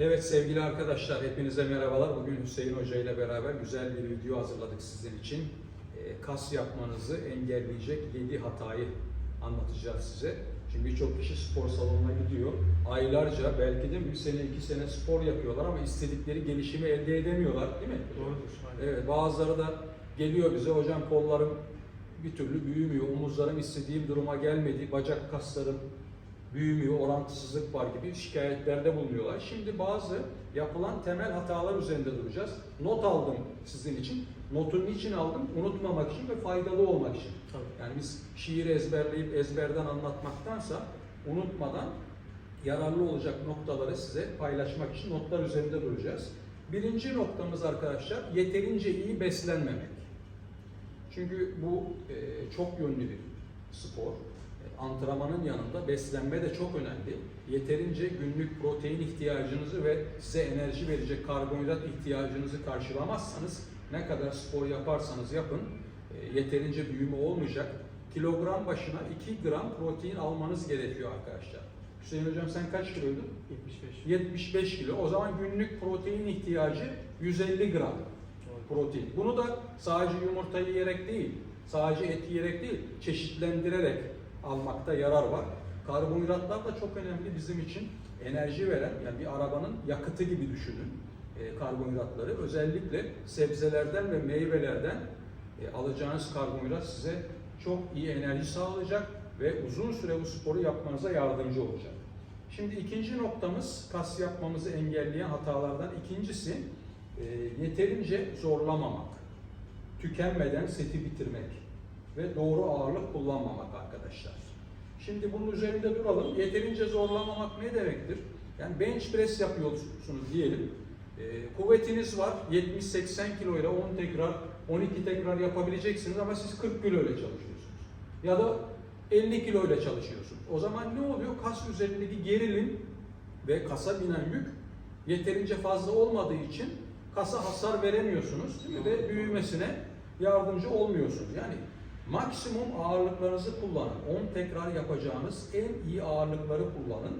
Evet sevgili arkadaşlar hepinize merhabalar. Bugün Hüseyin Hoca ile beraber güzel bir video hazırladık sizin için. Ee, Kas yapmanızı engelleyecek 7 hatayı anlatacağız size. Çünkü birçok kişi spor salonuna gidiyor. Aylarca belki de bir sene iki sene spor yapıyorlar ama istedikleri gelişimi elde edemiyorlar değil mi? Doğrudur. Evet bazıları da geliyor bize hocam kollarım bir türlü büyümüyor, omuzlarım istediğim duruma gelmedi, bacak kaslarım büyümüyor, orantısızlık var gibi şikayetlerde bulunuyorlar. Şimdi bazı yapılan temel hatalar üzerinde duracağız. Not aldım sizin için. Notu niçin aldım? Unutmamak için ve faydalı olmak için. Tabii. Yani biz şiiri ezberleyip ezberden anlatmaktansa unutmadan yararlı olacak noktaları size paylaşmak için notlar üzerinde duracağız. Birinci noktamız arkadaşlar yeterince iyi beslenmemek. Çünkü bu e, çok yönlü bir spor. Antrenmanın yanında beslenme de çok önemli. Yeterince günlük protein ihtiyacınızı ve size enerji verecek karbonhidrat ihtiyacınızı karşılamazsanız ne kadar spor yaparsanız yapın e, yeterince büyüme olmayacak. Kilogram başına 2 gram protein almanız gerekiyor arkadaşlar. Hüseyin hocam sen kaç kiloydun? 75. 75 kilo. O zaman günlük protein ihtiyacı 150 gram protein. Bunu da sadece yumurta yiyerek değil, sadece et yiyerek değil, çeşitlendirerek almakta yarar var. Karbonhidratlar da çok önemli bizim için enerji veren, yani bir arabanın yakıtı gibi düşünün e, karbonhidratları. Özellikle sebzelerden ve meyvelerden e, alacağınız karbonhidrat size çok iyi enerji sağlayacak ve uzun süre bu sporu yapmanıza yardımcı olacak. Şimdi ikinci noktamız kas yapmamızı engelleyen hatalardan ikincisi e, yeterince zorlamamak, tükenmeden seti bitirmek ve doğru ağırlık kullanmamak arkadaşlar. Şimdi bunun üzerinde duralım. Yeterince zorlamamak ne demektir? Yani bench press yapıyorsunuz diyelim. E, kuvvetiniz var 70-80 kilo ile 10 tekrar, 12 tekrar yapabileceksiniz ama siz 40 kilo ile çalışıyorsunuz. Ya da 50 kilo ile çalışıyorsunuz. O zaman ne oluyor? Kas üzerindeki gerilim ve kasa binen yük yeterince fazla olmadığı için kasa hasar veremiyorsunuz değil mi? ve büyümesine yardımcı olmuyorsunuz. Yani maksimum ağırlıklarınızı kullanın. 10 tekrar yapacağınız en iyi ağırlıkları kullanın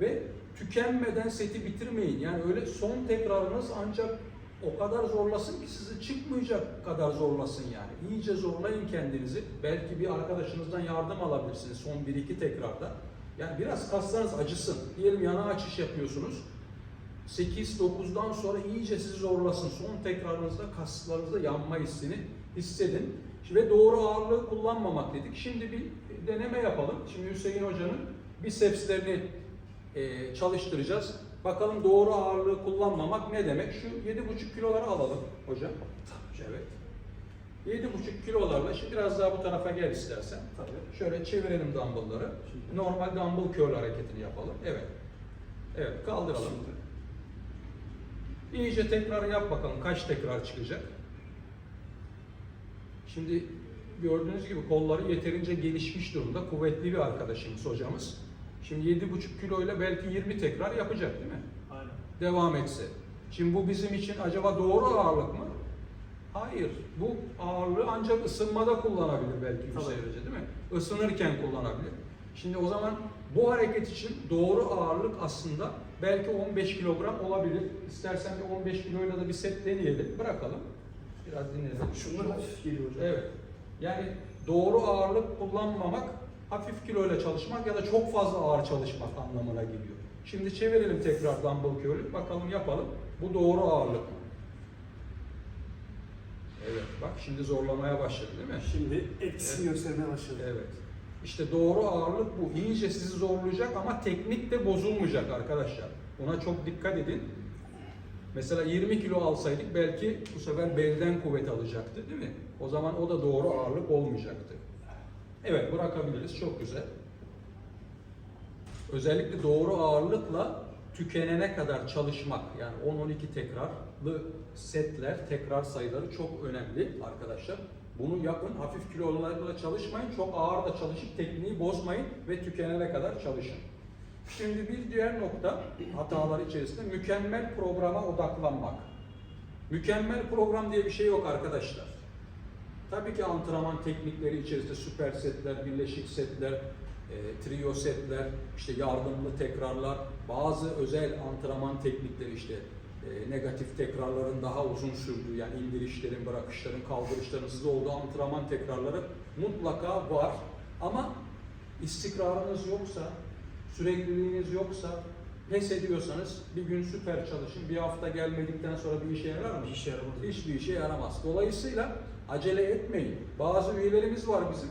ve tükenmeden seti bitirmeyin. Yani öyle son tekrarınız ancak o kadar zorlasın ki sizi çıkmayacak kadar zorlasın yani. İyice zorlayın kendinizi. Belki bir arkadaşınızdan yardım alabilirsiniz son 1-2 tekrarda. Yani biraz kaslarınız acısın. Diyelim yana açış yapıyorsunuz. 8-9'dan sonra iyice sizi zorlasın. Son tekrarınızda kaslarınızda yanma hissini hissedin. Ve doğru ağırlığı kullanmamak dedik. Şimdi bir deneme yapalım. Şimdi Hüseyin Hoca'nın bisepslerini e, çalıştıracağız. Bakalım doğru ağırlığı kullanmamak ne demek? Şu 7,5 kiloları alalım hocam. Evet. 7,5 kilolarla şimdi biraz daha bu tarafa gel istersen. Tabii. Şöyle çevirelim dumbbellları. Şimdi. Normal dumbbell curl hareketini yapalım. Evet. Evet kaldıralım. İyice tekrar yap bakalım kaç tekrar çıkacak. Şimdi gördüğünüz gibi kolları yeterince gelişmiş durumda. Kuvvetli bir arkadaşımız hocamız. Şimdi 7,5 kilo ile belki 20 tekrar yapacak değil mi? Aynen. Devam etse. Şimdi bu bizim için acaba doğru ağırlık mı? Hayır. Bu ağırlığı ancak ısınmada kullanabilir belki. Hüseyin Hoca değil mi? Isınırken kullanabilir. Şimdi o zaman bu hareket için doğru ağırlık aslında belki 15 kilogram olabilir. İstersen bir 15 kiloyla da bir set deneyelim. Bırakalım. Biraz dinleyelim. Şunlar hafif geliyor hocam. Evet. Yani doğru ağırlık kullanmamak, hafif kiloyla çalışmak ya da çok fazla ağır çalışmak anlamına geliyor. Şimdi çevirelim tekrar dumbbell curl'ü. Bakalım yapalım. Bu doğru ağırlık mı? Evet bak şimdi zorlamaya başladı değil mi? Şimdi etkisini göstermeye başladı. Evet. İşte doğru ağırlık bu. İyice sizi zorlayacak ama teknik de bozulmayacak arkadaşlar. Buna çok dikkat edin. Mesela 20 kilo alsaydık belki bu sefer belden kuvvet alacaktı değil mi? O zaman o da doğru ağırlık olmayacaktı. Evet bırakabiliriz. Çok güzel. Özellikle doğru ağırlıkla tükenene kadar çalışmak yani 10-12 tekrarlı setler, tekrar sayıları çok önemli arkadaşlar. Bunu yapın. Hafif kilolarla çalışmayın. Çok ağır da çalışıp tekniği bozmayın ve tükenene kadar çalışın. Şimdi bir diğer nokta hatalar içerisinde mükemmel programa odaklanmak. Mükemmel program diye bir şey yok arkadaşlar. Tabii ki antrenman teknikleri içerisinde süper setler, birleşik setler, e, trio setler, işte yardımlı tekrarlar, bazı özel antrenman teknikleri işte e, negatif tekrarların daha uzun sürdüğü yani indirişlerin, bırakışların, kaldırışların hızlı olduğu antrenman tekrarları mutlaka var. Ama istikrarınız yoksa, sürekliliğiniz yoksa, pes ediyorsanız bir gün süper çalışın, bir hafta gelmedikten sonra bir işe yarar mı? Bir işe yaramaz. Hiçbir işe yaramaz. Dolayısıyla acele etmeyin. Bazı üyelerimiz var bizim.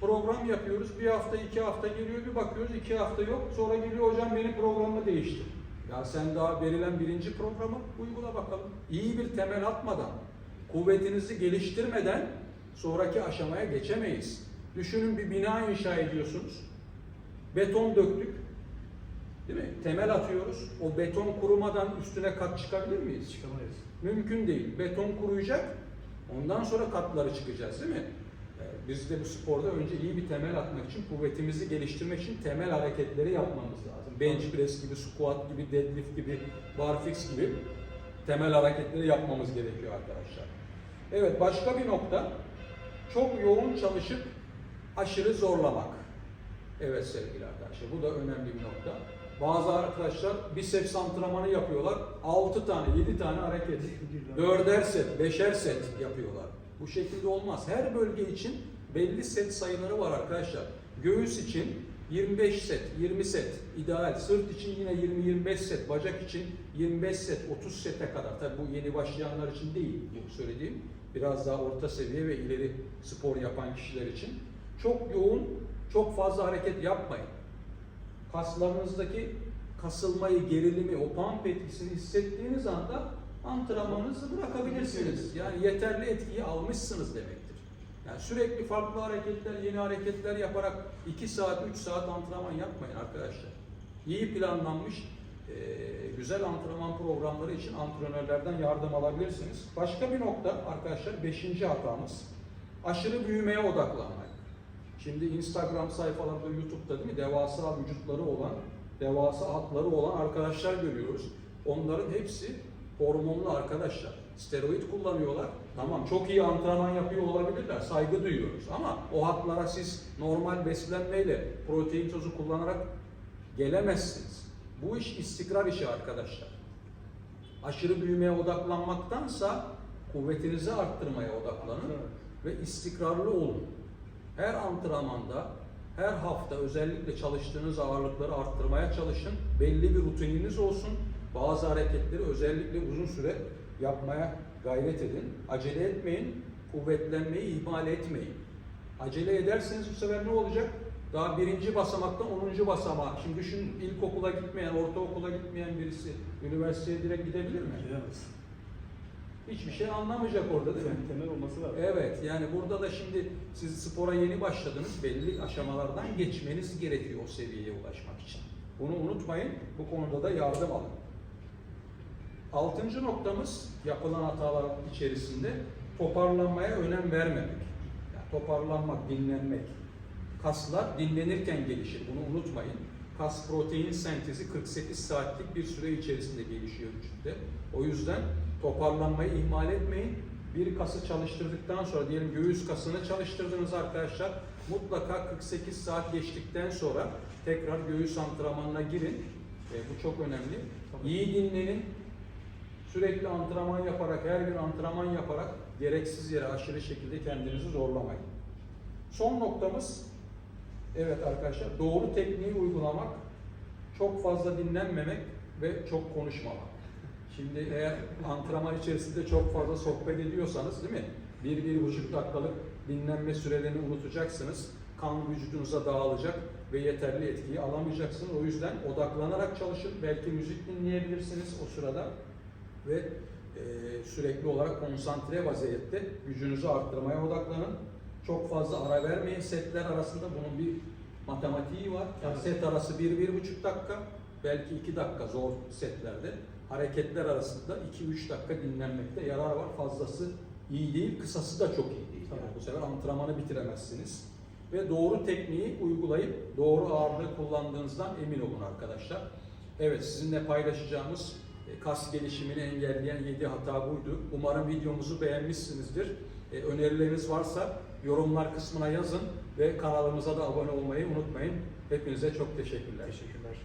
Program yapıyoruz. Bir hafta, iki hafta geliyor. Bir bakıyoruz iki hafta yok. Sonra geliyor hocam benim programımı değiştir. Ya sen daha verilen birinci programı uygula bakalım. İyi bir temel atmadan, kuvvetinizi geliştirmeden sonraki aşamaya geçemeyiz. Düşünün bir bina inşa ediyorsunuz. Beton döktük. Değil mi? Temel atıyoruz. O beton kurumadan üstüne kat çıkabilir miyiz? Çıkamayız. Mümkün değil. Beton kuruyacak. Ondan sonra katları çıkacağız değil mi? Ee, Biz de bu sporda önce iyi bir temel atmak için, kuvvetimizi geliştirmek için temel hareketleri yapmamız lazım. Bench press gibi, squat gibi, deadlift gibi, barfix gibi temel hareketleri yapmamız gerekiyor arkadaşlar. Evet başka bir nokta çok yoğun çalışıp aşırı zorlamak. Evet sevgili arkadaşlar bu da önemli bir nokta. Bazı arkadaşlar biceps antrenmanı yapıyorlar. 6 tane, 7 tane hareket. Dörder set, beşer set yapıyorlar. Bu şekilde olmaz. Her bölge için belli set sayıları var arkadaşlar. Göğüs için 25 set, 20 set ideal. Sırt için yine 20-25 set, bacak için 25 set, 30 sete kadar. Tabi bu yeni başlayanlar için değil bu söylediğim. Biraz daha orta seviye ve ileri spor yapan kişiler için. Çok yoğun, çok fazla hareket yapmayın. Kaslarınızdaki kasılmayı, gerilimi, o pump etkisini hissettiğiniz anda antrenmanınızı bırakabilirsiniz. Yani yeterli etkiyi almışsınız demektir. Yani sürekli farklı hareketler, yeni hareketler yaparak 2 saat, 3 saat antrenman yapmayın arkadaşlar. İyi planlanmış, güzel antrenman programları için antrenörlerden yardım alabilirsiniz. Başka bir nokta arkadaşlar, beşinci hatamız, aşırı büyümeye odaklanmak. Şimdi Instagram sayfalarında, YouTube'da değil mi devasa vücutları olan, devasa hatları olan arkadaşlar görüyoruz. Onların hepsi hormonlu arkadaşlar. Steroid kullanıyorlar. Tamam çok iyi antrenman yapıyor olabilirler. Saygı duyuyoruz. Ama o hatlara siz normal beslenmeyle protein tozu kullanarak gelemezsiniz. Bu iş istikrar işi arkadaşlar. Aşırı büyümeye odaklanmaktansa kuvvetinizi arttırmaya odaklanın ve istikrarlı olun. Her antrenmanda, her hafta özellikle çalıştığınız ağırlıkları arttırmaya çalışın. Belli bir rutininiz olsun. Bazı hareketleri özellikle uzun süre yapmaya gayret edin. Acele etmeyin, kuvvetlenmeyi ihmal etmeyin. Acele ederseniz bu sefer ne olacak? Daha birinci basamaktan onuncu basamağa. Şimdi düşün ilkokula gitmeyen, ortaokula gitmeyen birisi üniversiteye direkt gidebilir mi? Gidemez. Hiçbir şey anlamayacak orada değil mi? Temel olması lazım. Evet yani burada da şimdi siz spora yeni başladınız belli aşamalardan geçmeniz gerekiyor o seviyeye ulaşmak için. Bunu unutmayın bu konuda da yardım alın. Altıncı noktamız yapılan hatalar içerisinde toparlanmaya önem vermemek. Yani toparlanmak, dinlenmek. Kaslar dinlenirken gelişir bunu unutmayın. Kas protein sentezi 48 saatlik bir süre içerisinde gelişiyor vücutta. O yüzden toparlanmayı ihmal etmeyin. Bir kası çalıştırdıktan sonra diyelim göğüs kasını çalıştırdınız arkadaşlar. Mutlaka 48 saat geçtikten sonra tekrar göğüs antrenmanına girin. E, bu çok önemli. İyi dinlenin. Sürekli antrenman yaparak, her gün antrenman yaparak gereksiz yere aşırı şekilde kendinizi zorlamayın. Son noktamız, evet arkadaşlar, doğru tekniği uygulamak, çok fazla dinlenmemek ve çok konuşmamak. Şimdi eğer antrenman içerisinde çok fazla sohbet ediyorsanız değil mi? Bir, bir buçuk dakikalık dinlenme sürelerini unutacaksınız. Kan vücudunuza dağılacak ve yeterli etkiyi alamayacaksınız. O yüzden odaklanarak çalışın. Belki müzik dinleyebilirsiniz o sırada ve e, sürekli olarak konsantre vaziyette gücünüzü arttırmaya odaklanın. Çok fazla ara vermeyin setler arasında. Bunun bir matematiği var. Yani Evet. set arası bir, bir buçuk dakika, belki iki dakika zor setlerde. Hareketler arasında 2-3 dakika dinlenmekte yarar var. Fazlası iyi değil, kısası da çok iyi değil. Yani Tabii. bu sefer antrenmanı bitiremezsiniz. Ve doğru tekniği uygulayıp doğru ağırlığı kullandığınızdan emin olun arkadaşlar. Evet sizinle paylaşacağımız e, kas gelişimini engelleyen 7 hata buydu. Umarım videomuzu beğenmişsinizdir. E, Önerileriniz varsa yorumlar kısmına yazın ve kanalımıza da abone olmayı unutmayın. Hepinize çok teşekkürler. Teşekkürler.